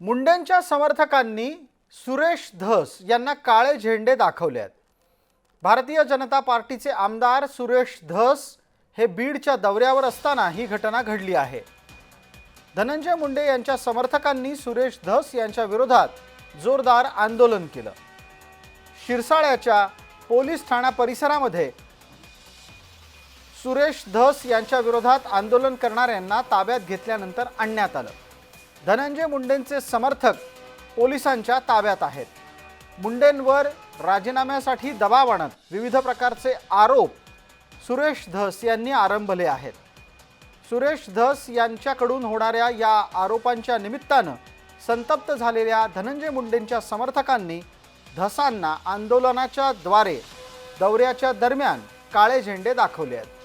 मुंडेंच्या समर्थकांनी सुरेश धस यांना काळे झेंडे दाखवले आहेत. भारतीय जनता पार्टीचे आमदार सुरेश धस हे बीडच्या दौऱ्यावर असताना ही घटना घडली आहे. धनंजय मुंडे यांच्या समर्थकांनी सुरेश धस यांच्या विरोधात जोरदार आंदोलन केलं. शिरसाळ्याच्या पोलीस ठाणा परिसरामध्ये सुरेश धस यांच्या विरोधात आंदोलन करणाऱ्यांना ताब्यात घेतल्यानंतर आणण्यात आलं. धनंजय मुंडेंचे समर्थक पोलिसांच्या ताब्यात आहेत. मुंडेंवर राजीनाम्यासाठी दबाव आणत विविध प्रकारचे आरोप सुरेश धस यांनी आरंभले आहेत. सुरेश धस यांच्याकडून होणाऱ्या या आरोपांच्या निमित्तानं संतप्त झालेल्या धनंजय मुंडेंच्या समर्थकांनी धसांना आंदोलनाच्या द्वारे दौऱ्याच्या दरम्यान काळे झेंडे दाखवले आहेत.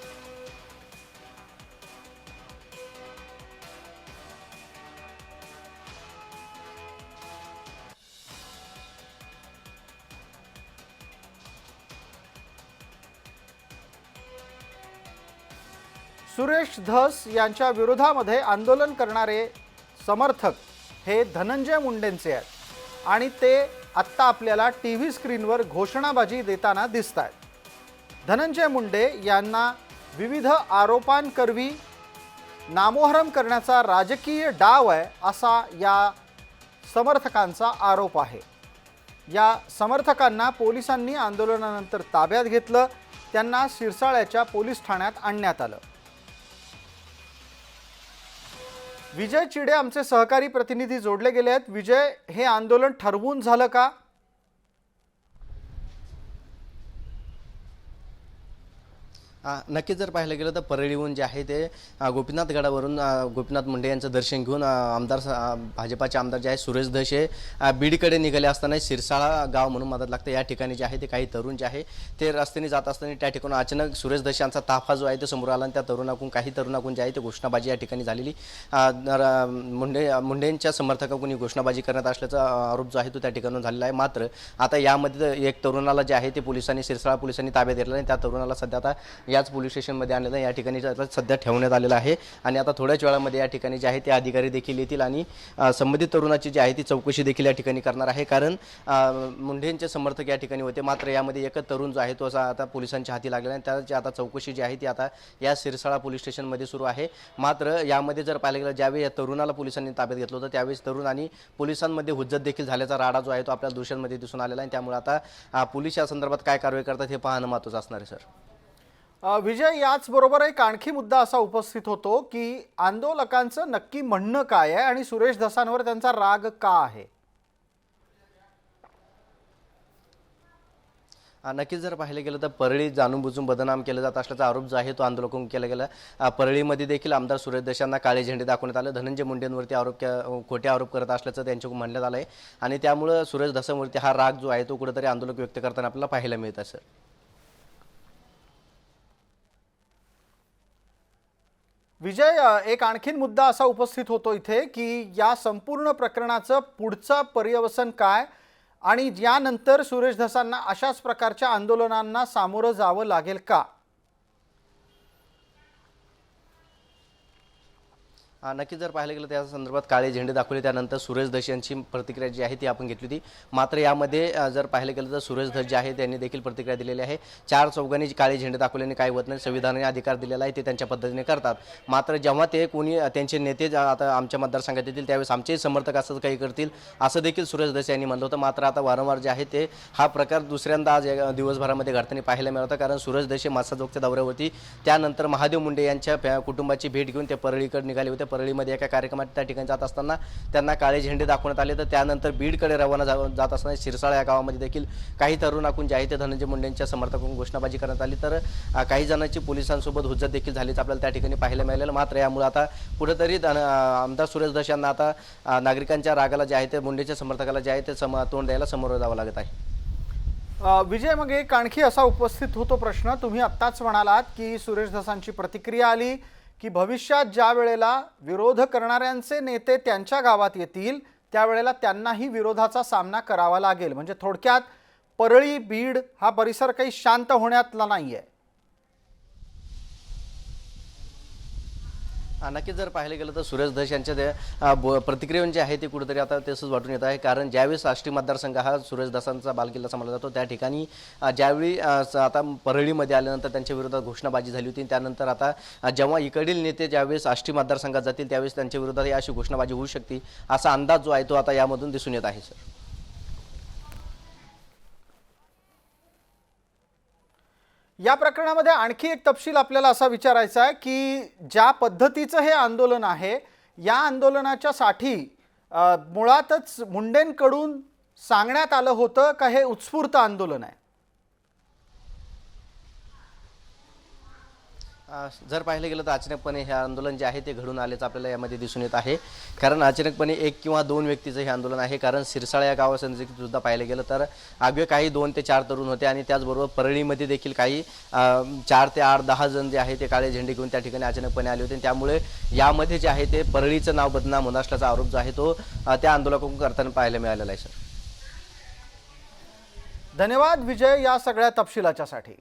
सुरेश धस यांच्या विरोधामध्ये आंदोलन करणारे समर्थक हे धनंजय मुंडेंचे आहेत. आणि ते आत्ता आपल्याला टी व्ही स्क्रीनवर घोषणाबाजी देताना दिसत आहेत धनंजय मुंडे यांना विविध आरोपांकरवी नामोहरम करण्याचा राजकीय डाव आहे असा या समर्थकांचा आरोप आहे. या समर्थकांना पोलिसांनी आंदोलनानंतर ताब्यात घेतलं त्यांना सिरसाळ्याच्या पोलीस ठाण्यात आणण्यात आलं. विजय चिडे आमचे सहकारी प्रतिनिधी जोडले गेले आहेत. विजय हे आंदोलन ठरवून झालं का? नक्कीच जर पाहायला गेलं तर परळीहून जे आहे ते गोपीनाथ गडावरून गोपीनाथ मुंडे यांचं दर्शन घेऊन आमदार स- भाजपाचे आमदार जे आहे सुरेश धस बीडकडे निघाले असताना शिरसाळा गाव म्हणून मदत लागतं. या ठिकाणी जे आहे ते काही तरुण जे आहे ते रस्त्याने जात असताना त्या ठिकाणी अचानक सुरेश धस यांचा ताफा जो आहे तो समोर आला आणि त्या तरुणाकडून काही तरुणाकडून जे आहे ते घोषणाबाजी या ठिकाणी झालेली. मुंडे मुंडेंच्या समर्थकाकडून ही घोषणाबाजी करण्यात असल्याचा आरोप जो आहे तो त्या ठिकाणून झालेला आहे. मात्र आता यामध्ये एक तरुणाला जे आहे ते पोलिसांनी सिरसाळा पोलिसांनी ताब्यात घेतला आणि त्या तरुणाला सध्या आता याच पोलीस स्टेशनमध्ये आणलेलं या ठिकाणी आता सध्या ठेवण्यात आलेलं आहे. आणि आता थोड्याच वेळामध्ये या ठिकाणी जे आहे ते अधिकारी देखील येतील आणि संबंधित तरुणाची जी आहे ती चौकशी देखील या ठिकाणी करणार आहे. कारण मुंढेंचे समर्थक या ठिकाणी होते. मात्र यामध्ये एकच तरुण जो आहे तो असा आता पोलिसांच्या हाती लागलेला आहे. त्याची आता चौकशी जी आहे ती आता या सिरसाळा पोलीस स्टेशनमध्ये सुरू आहे. मात्र यामध्ये जर पाहिलं गेलं ज्यावेळी या तरुणाला पोलिसांनी ताब्यात घेतलं होतं त्यावेळेस तरुण आणि पोलिसांमध्ये हुज्जत देखील झाल्याचा राडा जो आहे तो आपल्या दृश्यांमध्ये दिसून आलेला आहे. त्यामुळे आता पोलीस या संदर्भात काय कारवाई करतात हे पाहणं महत्त्वाचं असणार आहे सर. विजय याचबरोबर एक आणखी मुद्दा असा उपस्थित होतो की आंदोलकांचं नक्की म्हणणं काय आहे आणि सुरेश धसांवर त्यांचा राग का आहे? नक्कीच जर पाहिलं गेलं तर परळी जाणून बुजून बदनाम केलं जात असल्याचा आरोप जो आहे तो आंदोलकून केला गेला. परळीमध्ये देखील आमदार सुरेश देशांना काळे झेंडे दाखवण्यात आलं. धनंजय मुंडेंवरती आरोप के- खोटे आरोप करत असल्याचं त्यांच्याकडून म्हणण्यात आलं आहे आणि त्यामुळं सुरेश धसांवरती हा राग जो आहे तो कुठेतरी आंदोलक व्यक्त करताना आपल्याला पाहायला मिळत आहे विजय एक आणखीन मुद्दा असा उपस्थित होतो इथे की या संपूर्ण प्रकरणाचं पुढचं पर्यवसन काय आणि यानंतर सुरेश धसांना अशाच प्रकारच्या आंदोलनांना सामोरं जावं लागेल का? आ, नक्कीच जर पाहिलं गेलं त्या संदर्भात काळे झेंडे दाखवले. त्यानंतर सुरेश धस यांची प्रतिक्रिया जी आहे ती आपण घेतली होती. मात्र यामध्ये जर पाहिलं गेलं तर सुरेश धस जे आहे त्यांनी देखील प्रतिक्रिया दिलेली आहे. चार चौघांनी काळे झेंडे दाखवल्याने काय होत नाही संविधानाने अधिकार दिलेला आहे ते त्यांच्या पद्धतीने करतात. मात्र जेव्हा ते कोणी त्यांचे नेते आता आमच्या मतदारसंघात येतील त्यावेळेस आमचेही समर्थक असं काही करतील असं देखील सुरेश धस यांनी म्हणलं होतं. मात्र आता वारंवार जे आहे ते हा प्रकार दुसऱ्यांदा आज दिवसभरामध्ये घडताना पाहायला मिळत होता. कारण सुरेश धसे मासाजोगच्या दौऱ्यावरती त्यानंतर महादेव मुंडे यांच्या कुटुंबाची भेट घेऊन ते परळीकडे निघाले होते. परळीमध्ये एका कार्यक्रमात त्या ठिकाणी जात असताना त्यांना काळे झेंडे दाखवण्यात आले. तर त्यानंतर बीडकडे रवाना जा- जात असताना शिरसाळा या गावामध्ये देखील काही तरुणाकून जे आहे ते धनंजय मुंडेंच्या समर्थकांकडून घोषणाबाजी करण्यात आली. तर काही जणांची पोलिसांसोबत हुज्जत देखील झालीच आपल्याला त्या ठिकाणी पाहायला मिळालेलं. मात्र यामुळे आता कुठेतरी धन- आमदार सुरेश दश यांना आता नागरिकांच्या रागाला जे आहे ते मुंडेच्या समर्थकाला जे आहे ते सम तोंड द्यायला समोर जावं लागत आहे. विजय मग एक आणखी असा उपस्थित होतो प्रश्न. तुम्ही आत्ताच म्हणालात की सुरेश धसांची प्रतिक्रिया आली. की भविष्यात ज्या वेळेला विरोध करणाऱ्यांचे नेते त्यांच्या गावात येतील त्यावेळेला त्यांनाही विरोधाचा सामना करावा लागेल. म्हणजे थोडक्यात परळी बीड हा परिसर काही शांत होण्यातला नाही आहे नक्कीच जर पाहायला गेलं तर सुरेश धस यांच्या ते, ब- जे आहे ते कुठेतरी आता तसंच वाटून येत आहे. कारण ज्यावेळेस आष्टी मतदारसंघ हा सुरेश दासांचा बालकिल्ला समजला जातो त्या ठिकाणी ज्यावेळी स- आता परळीमध्ये आल्यानंतर त्यांच्या विरोधात घोषणाबाजी झाली होती त्यानंतर आता जेव्हा इकडील नेते ज्यावेळेस आष्टी मतदारसंघात जातील त्यावेळेस त्यांच्या विरोधात अशी घोषणाबाजी होऊ शकते असा अंदाज जो आहे तो आता यामधून दिसून येत आहे सर. या प्रकरणामध्ये आणखी एक तपशील आपल्याला असा विचारायचा आहे की ज्या पद्धतीचं हे आंदोलन आहे या आंदोलनाच्या साठी मुळातच मुंडेंकडून सांगण्यात आलं होतं का हे उत्स्फूर्त आंदोलन आहे? जर पाहिलं गेलं तर अचानकपणे हे आंदोलन जे आहे ते घडून आल्याचं आपल्याला यामध्ये दिसून येत आहे. कारण अचानकपणे एक किंवा दोन व्यक्तीचं हे आंदोलन आहे. कारण सिरसाळा या गावासंदर्भात सुद्धा पाहिलं गेलं तर आगे काही दोन ते चार तरुण होते आणि त्याचबरोबर परळीमध्ये देखील काही चार ते आठ दहा जण जे आहे ते काळे झेंडे घेऊन त्या ठिकाणी अचानकपणे आले होते. त्यामुळे यामध्ये जे आहे ते परळीचं नाव बदनाम होणार असल्याचा आरोप जो आहे तो त्या आंदोलकांकडून करताना पाहायला मिळालेला आहे सर. धन्यवाद विजय या सगळ्या तपशिलाच्यासाठी.